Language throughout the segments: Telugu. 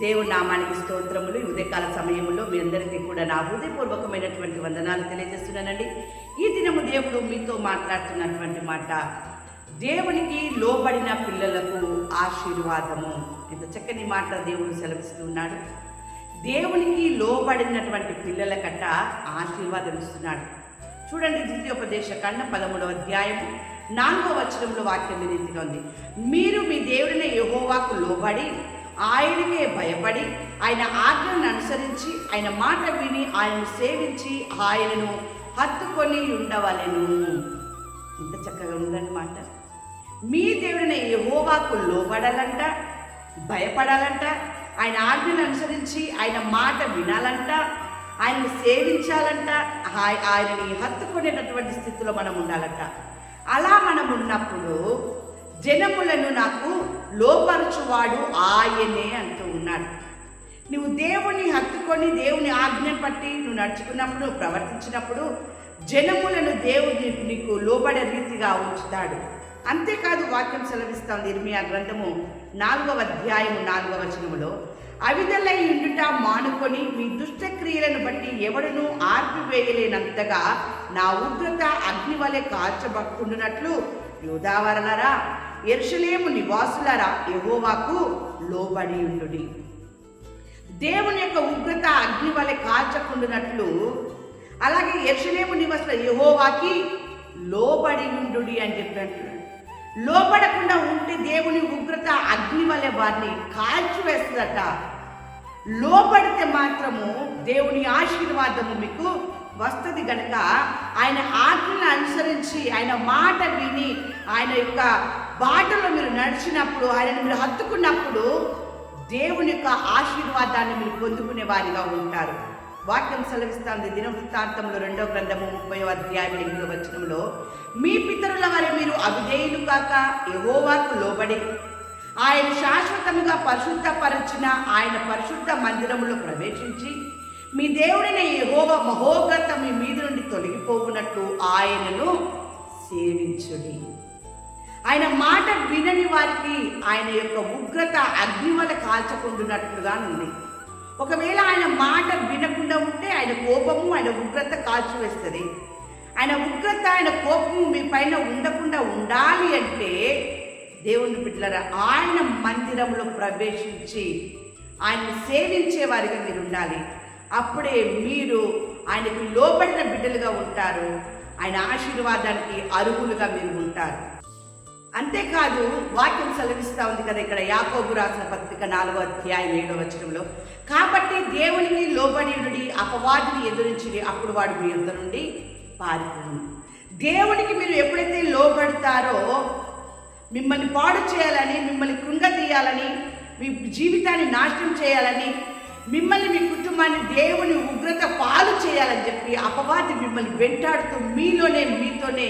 దేవుడి నామానికి స్తోత్రములు. ఈ ఉదయకాల సమయంలో మీ అందరికీ కూడా నా హృదయపూర్వకమైనటువంటి వందనాలు తెలియజేస్తున్నానండి. ఈ దినము దేవుడు మీతో మాట్లాడుతున్నటువంటి మాట దేవునికి లోబడిన పిల్లలకు ఆశీర్వాదము. ఇంత చక్కని మాట దేవుడు సెలవిస్తున్నాడు. దేవునికి లోబడినటువంటి పిల్లలకట ఆశీర్వాదం ఇస్తున్నాడు. చూడండి ద్వితీయోపదేశ కన్న పదమూడవ అధ్యాయం నాలుగవ వచనంలో వాక్యం ఈ రీతిగా ఉంది మీరు మీ దేవుడిని యహోవాకు లోబడి ఆయనకే భయపడి ఆయన ఆజ్ఞలను అనుసరించి ఆయన మాట విని ఆయనను సేవించి ఆయనను హత్తుకొని ఉండవలెను. ఇంత చక్కగా ఉందన్నమాట. మీ దేవుడిని యహోవాకు లోబడాలంట భయపడాలంట ఆయన ఆజ్ఞను అనుసరించి ఆయన మాట వినాలంట ఆయన్ని సేవించాలంట ఆయనని హత్తుకునేటటువంటి స్థితిలో మనం ఉండాలంట అలా మనం ఉన్నప్పుడు జనములను నాకు లోపరచువాడు ఆయనే అంటూ ఉన్నాడు. నువ్వు దేవుని హత్తుకొని దేవుని ఆజ్ఞ పట్టి నువ్వు నడుచుకున్నప్పుడు ప్రవర్తించినప్పుడు జనములను దేవుని నీకు లోబడే రీతిగా ఉంచుతాడు. అంతేకాదు వాక్యం సెలవిస్తాం ఇర్మియా గ్రంథము నాలుగవ అధ్యాయము నాలుగవ వచనములో అవిధలై ఉండుట మానుకొని మీ దుష్టక్రియలను బట్టి ఎవడును ఆర్పివేయలేనంతగా నా ఉగ్రత అగ్ని వలె కాల్చబడుకుంటున్నట్లు యూదావరలరా ఎరుషలేము నివాసులరా యెహోవాకు లోబడి ఉండుడి. దేవుని యొక్క ఉగ్రత అగ్ని వలె కాల్చకుండునట్లు అలాగే యెరూషలేము నివాసుల యహోవాకి లోబడి ఉండుడి అని చెప్పాడు లోబడకుండా ఉంటే దేవుని ఉగ్రత అగ్ని వలె వారిని కాల్చివేస్తుందట లోపడితే మాత్రము దేవుని ఆశీర్వాదము మీకు వస్తుంది కనుక ఆయన ఆజ్ఞను అనుసరించి ఆయన మాట విని ఆయన యొక్క బాటలో మీరు నడిచినప్పుడు ఆయనను మీరు హత్తుకున్నప్పుడు దేవుని యొక్క ఆశీర్వాదాన్ని మీరు పొందుకునే వారిగా ఉంటారు. వాక్యం సెలవిస్తుంది దినవృత్తాంతంలో రెండో గ్రంథము ముప్పై అధ్యాయం ఎనిమిదో వచనంలో మీ పితరుల వారి మీరు అవిధేయులు కాక యెహోవాకు లోబడి ఆయన శాశ్వతముగా పరిశుద్ధపరచిన ఆయన పరిశుద్ధ మందిరములో ప్రవేశించి మీ దేవుడైన యహోవ మహోగ్రత మీ మీద నుండి తొలగిపోకున్నట్టు ఆయనను సేవించుడి. ఆయన మాట వినని వారికి ఆయన యొక్క ఉగ్రత అగ్ని వల్ల ఉంది. ఒకవేళ ఆయన మాట వినకుండా ఉంటే ఆయన కోపము ఆయన ఉగ్రత కాల్చివేస్తుంది. ఆయన ఉగ్రత ఆయన కోపము మీ పైన ఉండకుండా ఉండాలి అంటే దేవుని బిడ్డలారా ఆయన మందిరంలో ప్రవేశించి ఆయన్ని సేవించే వారిగా మీరు ఉండాలి. అప్పుడే మీరు ఆయనకు లోబడిన బిడ్డలుగా ఉంటారు. ఆయన ఆశీర్వాదానికి అరుగులుగా మీరు ఉంటారు. అంతేకాదు వాక్యం సెలవిస్తూ ఉంది కదా ఇక్కడ యాకోబు రాసిన పత్రిక నాలుగో అధ్యాయం ఏడో వచనంలో కాబట్టి దేవునికి లోబడియుడి అపవాదిని ఎదురించి అప్పుడు వాడు మీ యొద్ద నుండి పారిపోను. దేవునికి మీరు ఎప్పుడైతే లోబడతారో మిమ్మల్ని పాడు చేయాలని మిమ్మల్ని కృంగతీయాలని మీ జీవితాన్ని నాశనం చేయాలని మిమ్మల్ని మీ కుటుంబాన్ని దేవుని ఉగ్రత పాలు చేయాలని చెప్పి అపవాది మిమ్మల్ని వెంటాడుతూ మీలోనే మీతోనే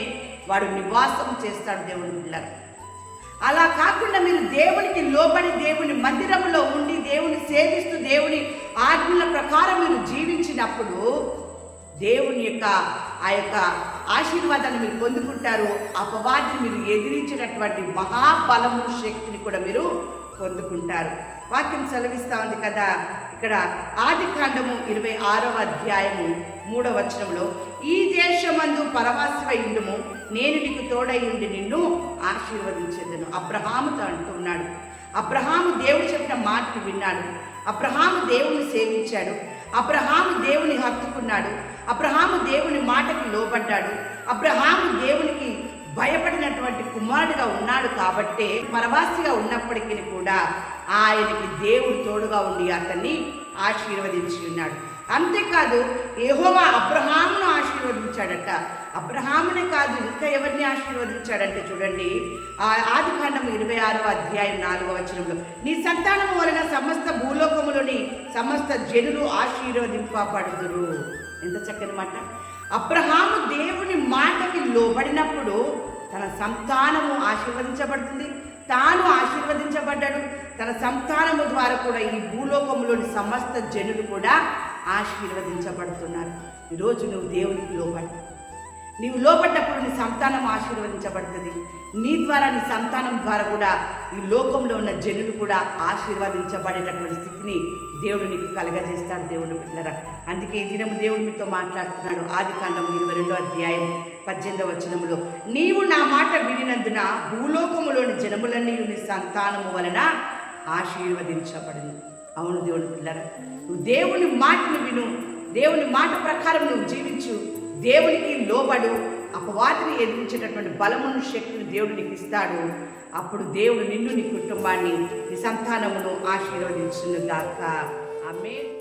వాడు నివాసం చేస్తాడు దేవుని పిల్లలు అలా కాకుండా మీరు దేవునికి లోబడి దేవుని మందిరంలో ఉండి దేవుని సేవిస్తూ దేవుని ఆజ్ఞల ప్రకారం మీరు జీవించినప్పుడు దేవుని యొక్క ఆ యొక్క ఆశీర్వాదాన్ని మీరు పొందుకుంటారు అపవాదిని మీరు ఎదిరించినటువంటి మహాబలము శక్తిని కూడా మీరు పొందుకుంటారు. వాక్యం సెలవిస్తూ ఉంది కదా ఇక్కడ ఆది కాండము ఇరవై ఆరవ అధ్యాయము మూడవ వచనంలో ఈ దేశమందు పరవాసివై ఇండుము నేను నీకు తోడై ఉండి నిన్ను ఆశీర్వదించేదను. అబ్రహాముతో అంటున్నాడు అబ్రహాము దేవుడు చెప్పిన మాటను విన్నాడు. అబ్రహాము దేవుని సేవించాడు. అబ్రహాము దేవుని హత్తుకున్నాడు. అబ్రహాము దేవుని మాటకి లోబడ్డాడు. అబ్రహాము దేవునికి భయపడినటువంటి కుమారుడిగా ఉన్నాడు కాబట్టే పరవాసిగా ఉన్నప్పటికీ కూడా ఆయనకి దేవుడు తోడుగా ఉండి అతన్ని ఆశీర్వదించి ఉన్నాడు. అంతేకాదు ఏహోవా అబ్రహామును ఆశీర్వదించాడట. అబ్రహామునే కాదు ఇంకా ఎవరిని ఆశీర్వదించాడంటే చూడండి ఆ ఆది కాండం ఇరవై ఆరో అధ్యాయం నాలుగో వచనంలో నీ సంతానము వలన సమస్త భూలోకములోని సమస్త జనులు ఆశీర్వదింపబడుదురు. ఎంత చక్కని మాట. అబ్రహాము దేవుని మాటకి లోబడినప్పుడు తన సంతానము ఆశీర్వదించబడుతుంది తాను ఆశీర్వదించబడ్డాడు. తన సంతానము ద్వారా కూడా ఈ భూలోకంలోని సమస్త జనులు కూడా ఆశీర్వదించబడుతున్నారు. ఈరోజు నువ్వు దేవునికి లోబడి. నీవు లోపడ్డప్పుడు నీ సంతానం ఆశీర్వదించబడుతుంది. నీ ద్వారా నీ సంతానం ద్వారా కూడా ఈ లోకంలో ఉన్న జనులు కూడా ఆశీర్వదించబడేటటువంటి స్థితిని దేవుడు నీకు కలగజేస్తాడు దేవుడు పిల్లరా అందుకే ఈ దినము దేవుడు మీతో మాట్లాడుతున్నాడు. ఆది కాండం ఇరవై రెండో అధ్యాయం పద్దెనిమిదవ వచనములో నీవు నా మాట వినినందున భూలోకములోని జనములన్నీ నీ సంతానము వలన ఆశీర్వదించబడును. అవును దేవుడు పిల్లరా. నువ్వు దేవుని మాటను విను. దేవుని మాట ప్రకారం నువ్వు జీవించు. దేవునికి లోబడు. అపవాదిని ఎదిరించేటటువంటి బలమును శక్తిని దేవుడు నీకు ఇస్తాడు. అప్పుడు దేవుడు నిన్ను నీ కుటుంబాన్ని నీ సంతానమును ఆశీర్వదించును గాక. ఆమె